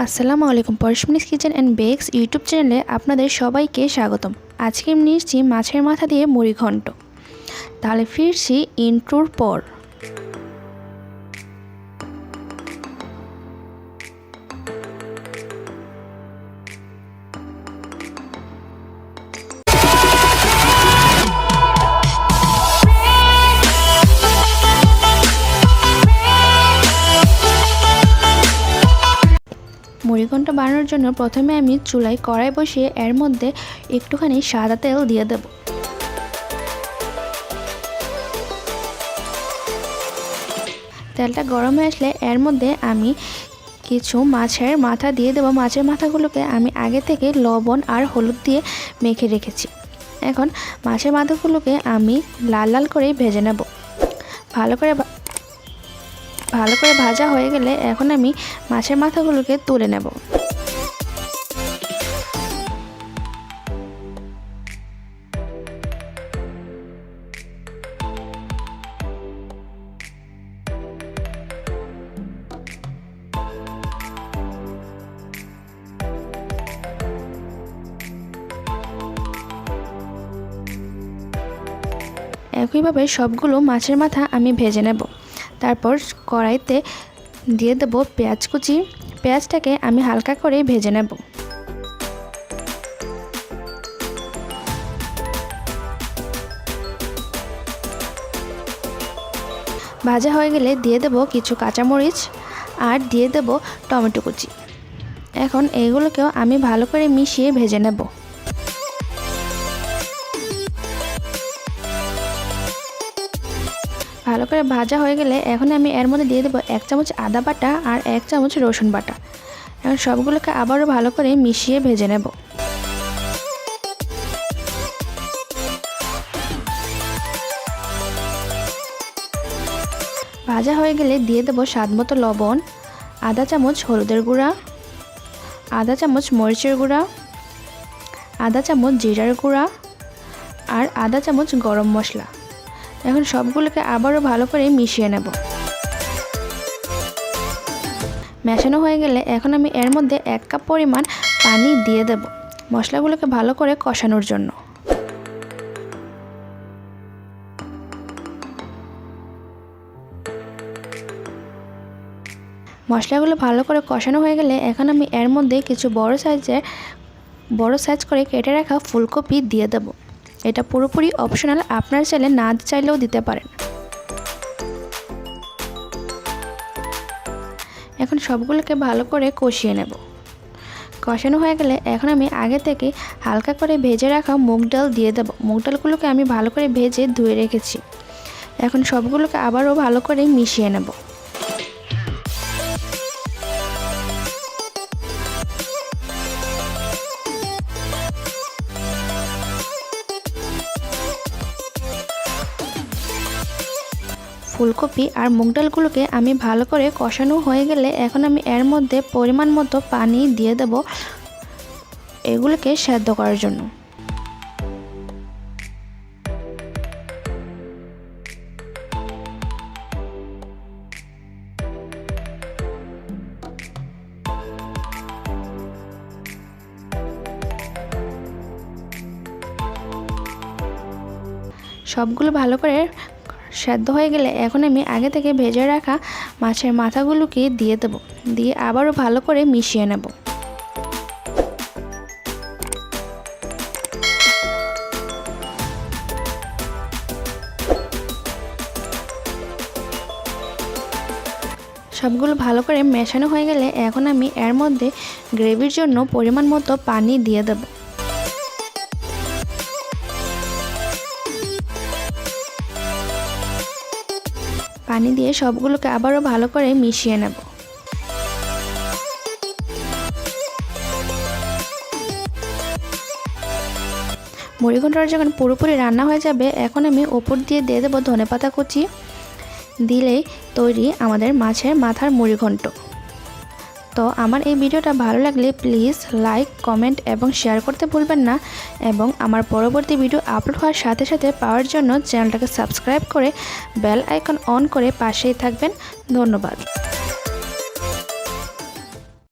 আসসালামু আলাইকুম পরশমিনিস কিচেন অ্যান্ড বেকস ইউটিউব চ্যানেলে আপনাদের সবাইকে স্বাগতম। আজকে আমি নিয়েছি মাছের মাথা দিয়ে মুড়ি ঘন্ট। তাহলে ফিরছি ইন্ট্রোর পর। মুড়িঘণ্ট বানানোর জন্য প্রথমে আমি চুলায় কড়াই বসিয়ে এর মধ্যে একটুখানি সাদা তেল দিয়ে দেব। তেলটা গরম হয়ে আসলে এর মধ্যে আমি কিছু মাছের মাথা দিয়ে দেবো। মাছের মাথাগুলোকে আমি আগে থেকে লবণ আর হলুদ দিয়ে মেখে রেখেছি। এখন মাছের মাথাগুলোকে আমি লাল লাল করে ভেজে নেব। ভালো করে ভালো করে ভাজা হয়ে গেলে এখন আমি মাছের মাথাগুলোকে তুলে নেব। একইভাবে সবগুলো মাছের মাথা আমি ভেজে নেব। তারপর কড়াইতে দিয়ে দেবো পেঁয়াজ কুচি। পেঁয়াজটাকে আমি হালকা করে ভেজে নেব। ভাজা হয়ে গেলে দিয়ে দেব কিছু কাঁচামরিচ আর দিয়ে দেব টমেটো কুচি। এখন এইগুলোকেও আমি ভালো করে মিশিয়ে ভেজে নেব। ভালো করে ভাজা হয়ে গেলে এখন আমি এর মধ্যে দিয়ে দেবো এক চামচ আদা বাটা আর এক চামচ রসুন বাটা। এখন সবগুলোকে আবারও ভালো করে মিশিয়ে ভেজে নেব। ভাজা হয়ে গেলে দিয়ে দেবো স্বাদ মতো লবণ, আধা চামচ হলুদের গুঁড়া, আধা চামচ মরিচের গুঁড়া, আধা চামচ জিরার গুঁড়া আর আধা চামচ গরম মশলা। এখন সবগুলোকে আবারও ভালো করে মিশিয়ে নেব। মেশানো হয়ে গেলে এখন আমি এর মধ্যে এক কাপ পরিমাণ পানি দিয়ে দেব মশলাগুলোকে ভালো করে কষানোর জন্য। মশলাগুলো ভালো করে কষানো হয়ে গেলে এখন আমি এর মধ্যে কিছু বড় সাইজের বড় সাইজ করে কেটে রাখা ফুলকপি দিয়ে দেবো। এটা পুরোপুরি অপশনাল আপনার চাইলে না চাইলেও দিতে পারেন। এখন সবগুলোকে ভালো করে কষিয়ে নেব। কষানো হয়ে গেলে এখন আমি আগে থেকে হালকা করে ভেজে রাখা মুগ ডাল দিয়ে দেব। মুগ ডালগুলোকে আমি ভালো করে ভেজে ধুয়ে রেখেছি। এখন সবগুলোকে আবারও ভালো করে মিশিয়ে নেব। ফুলকপি আর মুগ ডালগুলোকে আমি ভালো করে কষানো হয়ে গেলে এখন আমি এর মধ্যে পরিমাণ মতো পানি দিয়ে দেব এগুলোকে সেদ্ধ করার জন্য। সবগুলো ভালো করে সেদ্ধ হয়ে গেলে এখন আমি আগে থেকে ভেজে রাখা মাছের মাথাগুলোকে দিয়ে দেবো। দিয়ে আবারও ভালো করে মিশিয়ে নেব। সবগুলো ভালো করে মেশানো হয়ে গেলে এখন আমি এর মধ্যে গ্রেভির জন্য পরিমাণ মতো পানি দিয়ে দেবো। পানি দিয়ে সবগুলোকে আবারও ভালো করে মিশিয়ে নেব। মুড়িঘণ্টাটা যখন পুরোপুরি রান্না হয়ে যাবে, এখন আমি ওপর দিয়ে দিয়ে দেবো ধনে পাতা কুচি। দিলেই তৈরি আমাদের মাছের মাথার মুড়িঘণ্ট। তো আমার এই ভিডিওটা ভালো লাগলে প্লিজ লাইক, কমেন্ট এবং শেয়ার করতে ভুলবেন না এবং আমার পরবর্তী ভিডিও আপলোড হওয়ার সাথে সাথে পাওয়ার জন্য চ্যানেলটাকে সাবস্ক্রাইব করে বেল আইকন অন করে পাশেই থাকবেন। ধন্যবাদ।